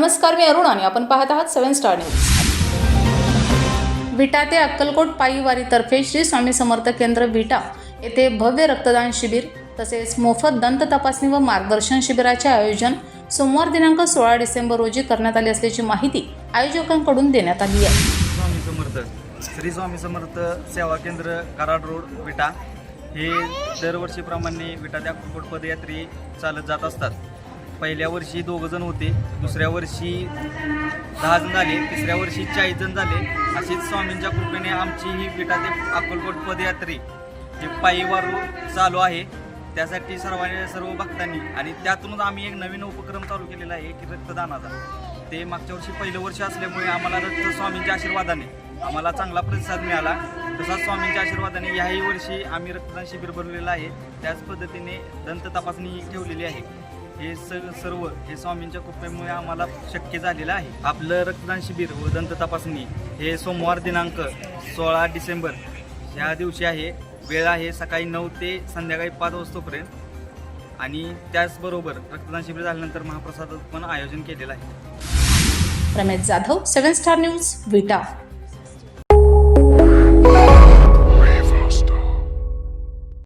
नमस्कार मी अरुण आणि आपण पाहत आहात सेवन स्टार न्यूज. विटा ते अक्कलकोट पायीवारीतर्फे श्री स्वामी समर्थ केंद्र विटा येथे भव्य रक्तदान शिबिर तसेच मोफत दंत तपासणी व मार्गदर्शन शिबिराचे आयोजन सोमवार दिनांक सोळा डिसेंबर रोजी करण्यात आली असल्याची माहिती आयोजकांकडून देण्यात आली आहे. स्वामी समर्थ श्री स्वामी समर्थ सेवा केंद्र कराड रोड विटा. हे दरवर्षीप्रमाणे विटा त्या अक्कलकोट पदयात्री चालत जात असतात. पहिल्या वर्षी दोघं जण होते दुसऱ्या वर्षी दहा जण झाले तिसऱ्या वर्षी चाळीस जण झाले. अशीच स्वामींच्या कृपेने आमची ही विटा ते अक्कलकोट पदयात्रे जे पायी वारू चालू आहे त्यासाठी सर्वांनी सर्व भक्तांनी आणि त्यातूनच आम्ही एक नवीन उपक्रम चालू केलेला आहे की रक्तदानाचा. ते मागच्या वर्षी पहिलं वर्ष असल्यामुळे आम्हाला रक्त स्वामींच्या आशीर्वादाने आम्हाला चांगला प्रतिसाद मिळाला. तसाच स्वामींच्या आशीर्वादाने याही वर्षी आम्ही रक्तदान शिबिर भरलेलं आहे. त्याच पद्धतीने दंत तपासणी ठेवलेली आहे. हे स सर्व हे स्वामींच्या कृपेमुळे आम्हाला शक्य झालेलं आहे. आपलं रक्तदान शिबिर व दंत तपासणी हे सोमवार दिनांक सोळा डिसेंबर ह्या दिवशी आहे. वेळ आहे सकाळी नऊ ते संध्याकाळी पाच वाजतोपर्यंत. आणि त्याचबरोबर रक्तदान शिबिर झाल्यानंतर महाप्रसाद पण आयोजन केलेलं आहे. Ramesh Jadhav seven star news Vita.